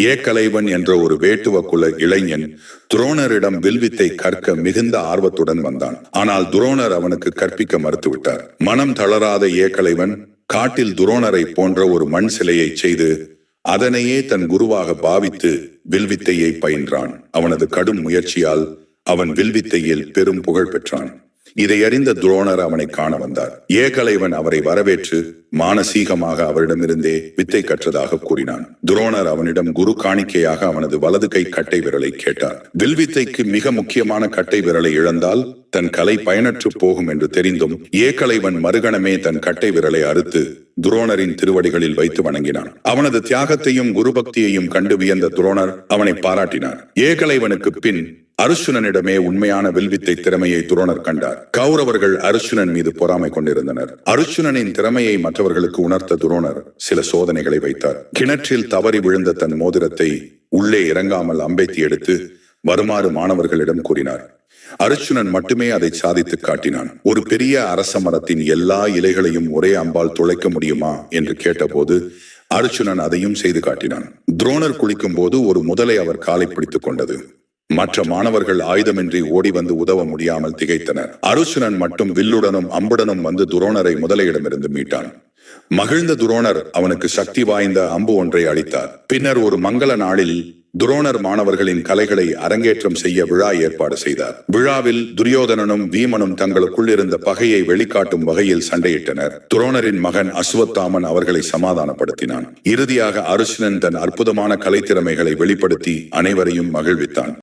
ஏக்கலைவன் என்ற ஒரு வேட்டுவ குல இளைஞன் துரோணரிடம் வில்வித்தை கற்க மிகுந்த ஆர்வத்துடன் வந்தான். ஆனால் துரோணர் அவனுக்கு கற்பிக்க மறுத்துவிட்டார். மனம் தளராத ஏக்கலைவன் காட்டில் துரோணரை போன்ற ஒரு மண் சிலையை செய்து அதனையே தன் குருவாக பாவித்து வில்வித்தையை பயின்றான். அவனது கடும் முயற்சியால் அவன் வில்வித்தையில் பெரும் புகழ் பெற்றான். இதை அறிந்த துரோணர் அவனை காண வந்தார். ஏகலைவன் அவரை வரவேற்று மானசீகமாக அவரிடமிருந்தே வித்தை கற்றதாக கூறினான். துரோணர் அவனிடம் குரு காணிக்கையாக அவனது வலது கை கட்டை விரலை கேட்டார். வில்வித்தைக்கு மிக முக்கியமான கட்டை விரலை இழந்தால் தன் கலை பயனற்று போகும் என்று தெரிந்தும் ஏகலைவன் மறுகணமே தன் கட்டை விரலை அறுத்து துரோணரின் திருவடிகளில் வைத்து வணங்கினான். அவனது தியாகத்தையும் குருபக்தியையும் கண்டு வியந்த துரோணர் அவனை பாராட்டினார். ஏகலைவனுக்கு பின் அருச்சுனனிடமே உண்மையான வில்வித்தை திறமையை துரோணர் கண்டார். கௌரவர்கள் அருச்சுனன் மீது பொறாமை கொண்டிருந்தனர். அருச்சுனனின் திறமையை மற்றவர்களுக்கு உணர்த்த துரோணர் சில சோதனைகளை வைத்தார். கிணற்றில் தவறி விழுந்த தன் மோதிரத்தை உள்ளே இறங்காமல் அம்பேத்தி எடுத்து வருமாறு மாணவர்களிடம் கூறினார். அருச்சுனன் மட்டுமே அதை சாதித்து காட்டினான். ஒரு பெரிய அரச மரத்தின் எல்லா இலைகளையும் ஒரே அம்பால் துளைக்க முடியுமா என்று கேட்டபோது அருச்சுனன் அதையும் செய்து காட்டினான். துரோணர் குளிக்கும் போது ஒரு முதலை அவர் காலை பிடித்துக் கொண்டது. மற்ற மாணவர்கள் ஆயுதமின்றி ஓடி வந்து உதவ முடியாமல் திகைத்தனர். அருச்சுனன் மட்டும் வில்லுடனும் அம்புடனும் வந்து துரோணரை முதலையிடமிருந்து மீட்டான். மகிழ்ந்த துரோணர் அவனுக்கு சக்தி வாய்ந்த அம்பு ஒன்றை அளித்தார். பின்னர் ஒரு மங்கள நாளில் துரோணர் மாணவர்களின் கலைகளை அரங்கேற்றம் செய்ய விழா ஏற்பாடு செய்தார். விழாவில் துரியோதனனும் வீமனும் தங்களுக்குள் இருந்த பகையை வெளிக்காட்டும் வகையில் சண்டையிட்டனர். துரோணரின் மகன் அசுவத்தாமன் அவர்களை சமாதானப்படுத்தினான். இறுதியாக அருச்சுனன் தன் அற்புதமான கலைத்திறமைகளை வெளிப்படுத்தி அனைவரையும் மகிழ்வித்தான்.